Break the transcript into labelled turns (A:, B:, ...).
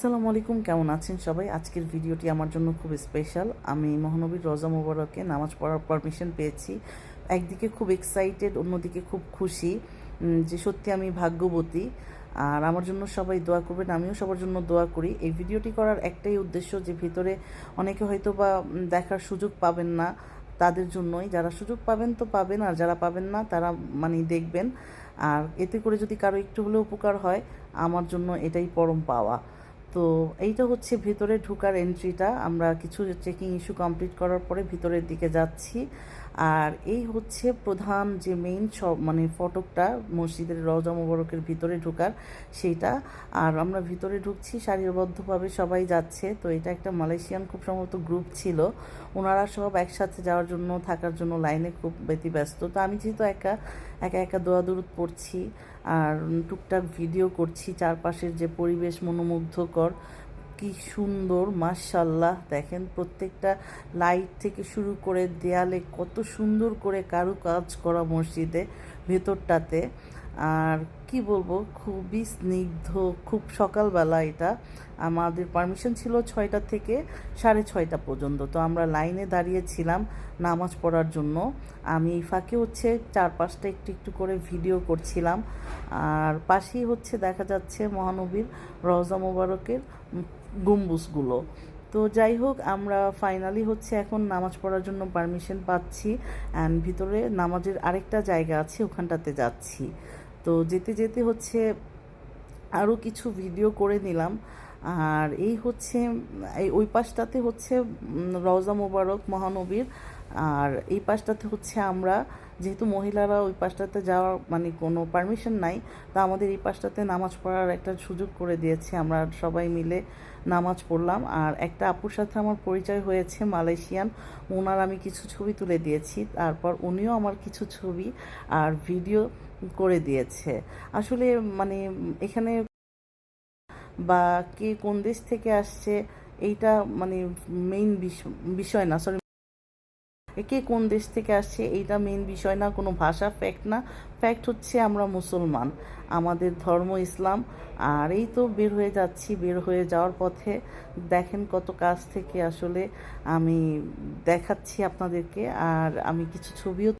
A: আসসালামু আলাইকুম, কেমন আছেন সবাই? আজকের ভিডিওটি আমার জন্য খুব স্পেশাল আমি মহানবীর রজা মোবারকে নামাজ পড়ার পারমিশন পেয়েছি। একদিকে খুব এক্সাইটেড অন্যদিকে খুব খুশি যে সত্যি আমি ভাগ্যবতী। আর আমার জন্য সবাই দোয়া করবেন, আমিও সবার জন্য দোয়া করি। এই ভিডিওটি করার একটাই উদ্দেশ্য যে ভিতরে অনেকে হয়তো বা দেখার সুযোগ পাবেন না তাদের জন্যই। যারা সুযোগ পাবেন তো পাবেন, আর যারা পাবেন না তারা মানে দেখবেন। আর এতে করে যদি কারও একটু হলেও উপকার হয়, আমার জন্য এটাই পরম পাওয়া। তো এইটা হচ্ছে ভিতরে ঢোকার এন্ট্রিটা আমরা কিছু চেকিং ইস্যু কমপ্লিট করার পরে ভিতরের দিকে যাচ্ছি। আর এই হচ্ছে প্রধান যে মেইন সব মানে ফটকটা, মসজিদের রওজা মোবারকের ভিতরে ঢোকার সেইটা। আর আমরা ভিতরে ঢুকছি, সারিবদ্ধভাবে সবাই যাচ্ছে। তো এটা একটা মালয়েশিয়ান খুব সম্ভবত গ্রুপ ছিল। ওনারা সব একসাথে যাওয়ার জন্য, থাকার জন্য লাইনে খুব ব্যতিব্যস্ত। তো আমি যেহেতু একা একা একা দোয়া দূরত পড়ছি আর টুকটাক ভিডিও করছি, চারপাশের যে পরিবেশ মনোমুগ্ধকর কি সুন্দর মাশাল্লাহ দেখেন প্রত্যেকটা লাইট থেকে শুরু করে দেয়ালে কত সুন্দর করে কারুকাজ করা মসজিদে, ভেতরটাতে। আর কি বলব, খুবই স্নিগ্ধ, খুব সকালবেলা এটা। আমাদের পারমিশন ছিল ছয়টা থেকে সাড়ে ছয়টা পর্যন্ত। তো আমরা লাইনে দাঁড়িয়েছিলাম নামাজ পড়ার জন্য। আমি ফাঁকে হচ্ছে চার পাঁচটা একটু একটু করে ভিডিও করছিলাম। আর পাশেই হচ্ছে দেখা যাচ্ছে মহানবীর রওজা মোবারকের গম্বুজগুলো। তো যাই হোক, আমরা ফাইনালি হচ্ছে এখন নামাজ পড়ার জন্য পারমিশন পাচ্ছি। অ্যান্ড ভিতরে নামাজের আরেকটা জায়গা আছে, ওখানটাতে যাচ্ছি। তো যেতে যেতে হচ্ছে আরও কিছু ভিডিও করে নিলাম। আর এই হচ্ছে, এই ওই পাশটাতে হচ্ছে রওজা মোবারক মহানবীর। আর এই পাশটাতে হচ্ছে আমরা, যেহেতু মহিলারা ওই পাশটাতে যাওয়ার মানে কোনো পারমিশন নাই, তা আমাদের এই পাশটাতে নামাজ পড়ার একটা সুযোগ করে দিয়েছে। আমরা সবাই মিলে নামাজ পড়লাম। আর একটা আপুর সাথে আমার পরিচয় হয়েছে, মালয়েশিয়ান। ওনার আমি কিছু ছবি তুলে দিয়েছি। তারপর উনিও আমার কিছু ছবি আর ভিডিও করে দিয়েছে। আসলে মানে এখানে বা কে কোন দেশ থেকে আসছে, এইটা মানে মেইন বিষয় না সরি কে কোন দেশ থেকে আসছে, এইটা মেইন বিষয় না, কোনো ভাষা ফ্যাক্ট না। ফ্যাক্ট হচ্ছে আমরা মুসলমান, আমাদের ধর্ম ইসলাম। আর এই তো বের হয়ে যাচ্ছি, বের হয়ে যাওয়ার পথে। দেখেন কত কাজ থেকে আসলে আমি দেখাচ্ছি আপনাদেরকে। আর আমি কিছু ছবিও